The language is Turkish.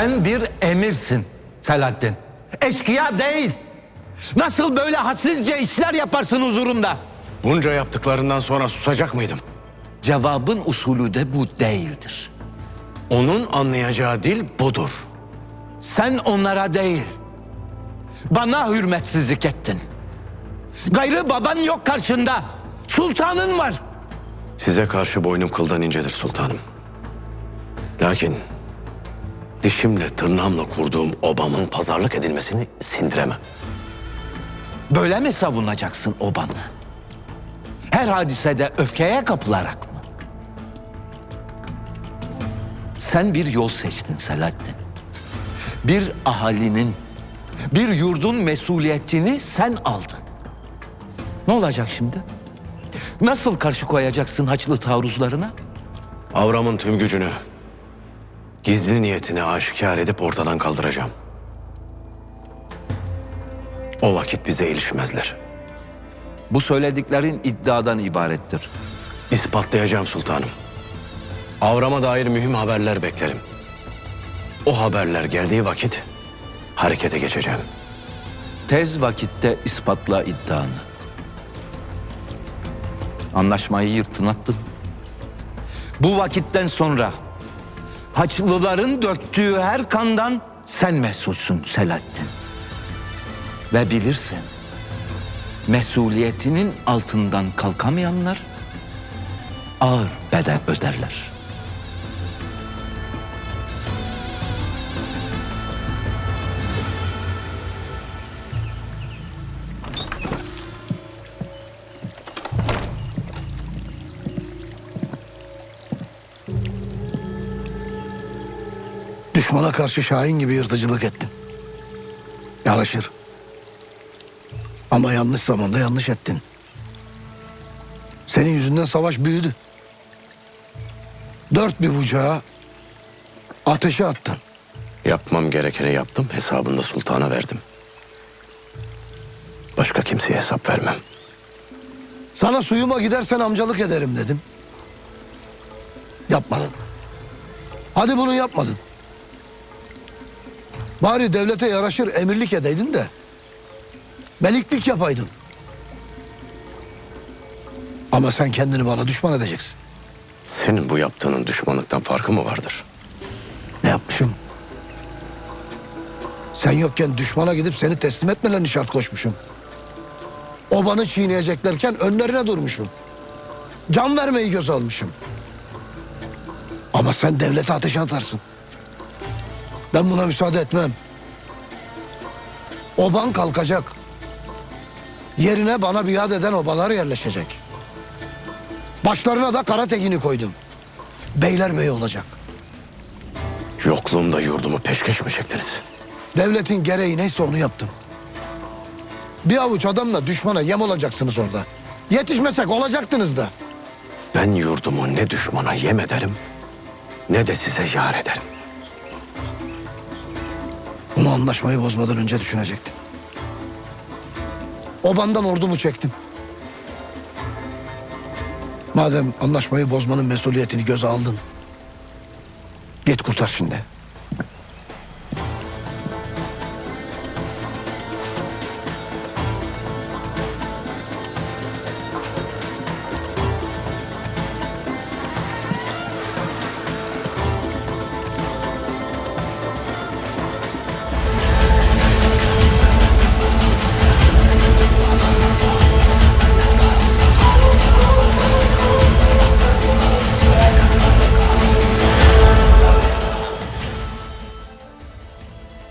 Sen bir emirsin Selahattin. Eşkıya değil. Nasıl böyle hadsizce işler yaparsın huzurumda? Bunca yaptıklarından sonra susacak mıydım? Cevabın usulü de bu değildir. Onun anlayacağı dil budur. Sen onlara değil, bana hürmetsizlik ettin. Gayrı baban yok karşında. Sultanın var. Size karşı boynum kıldan incedir sultanım. Lakin dişimle tırnağımla kurduğum obamın pazarlık edilmesini sindiremem. Böyle mi savunacaksın obanı? Her hadisede öfkeye kapılarak mı? Sen bir yol seçtin Selahattin. Bir ahalinin, bir yurdun mesuliyetini sen aldın. Ne olacak şimdi? Nasıl karşı koyacaksın Haçlı taarruzlarına? Avramın tüm gücünü, gizli niyetini aşikar edip ortadan kaldıracağım. O vakit bize ilişmezler. Bu söylediklerin iddiadan ibarettir. İspatlayacağım sultanım. Avram'a dair mühim haberler beklerim. O haberler geldiği vakit harekete geçeceğim. Tez vakitte ispatla iddianı. Anlaşmayı yırtın attın. Bu vakitten sonra Haçlıların döktüğü her kandan sen mesulsün Selahattin. Ve bilirsin, mesuliyetinin altından kalkamayanlar ağır bedel öderler. Düşmana karşı Şahin gibi yırtıcılık ettin. Yaraşır. Ama yanlış zamanda yanlış ettin. Senin yüzünden savaş büyüdü. Dört bir bucağı ateşe attın. Yapmam gerekeni yaptım, hesabını da sultana verdim. Başka kimseye hesap vermem. Sana suyuma gidersen amcalık ederim dedim. Yapmadın. Hadi bunu yapmadın. Bari devlete yaraşır emirlik edeydin de. Meliklik yapaydın. Ama sen kendini bana düşman edeceksin. Senin bu yaptığının düşmanlıktan farkı mı vardır? Ne yapmışım? Sen yokken düşmana gidip seni teslim etmelerini şart koşmuşum. Obanı çiğneyeceklerken önlerine durmuşum. Can vermeyi göz almışım. Ama sen devlete ateşe atarsın. Ben buna müsaade etmem. Oban kalkacak. Yerine bana biat eden obalar yerleşecek. Başlarına da Karatekin'i koydum. Beylerbeyi olacak. Yokluğumda yurdumu peşkeş mi çektiniz? Devletin gereği neyse onu yaptım. Bir avuç adamla düşmana yem olacaksınız orada. Yetişmesek olacaktınız da. Ben yurdumu ne düşmana yem ederim, ne de size yar ederim. Bunu anlaşmayı bozmadan önce düşünecektim. Obandan ordumu çektim. Madem anlaşmayı bozmanın mesuliyetini göze aldın. Git kurtar şimdi.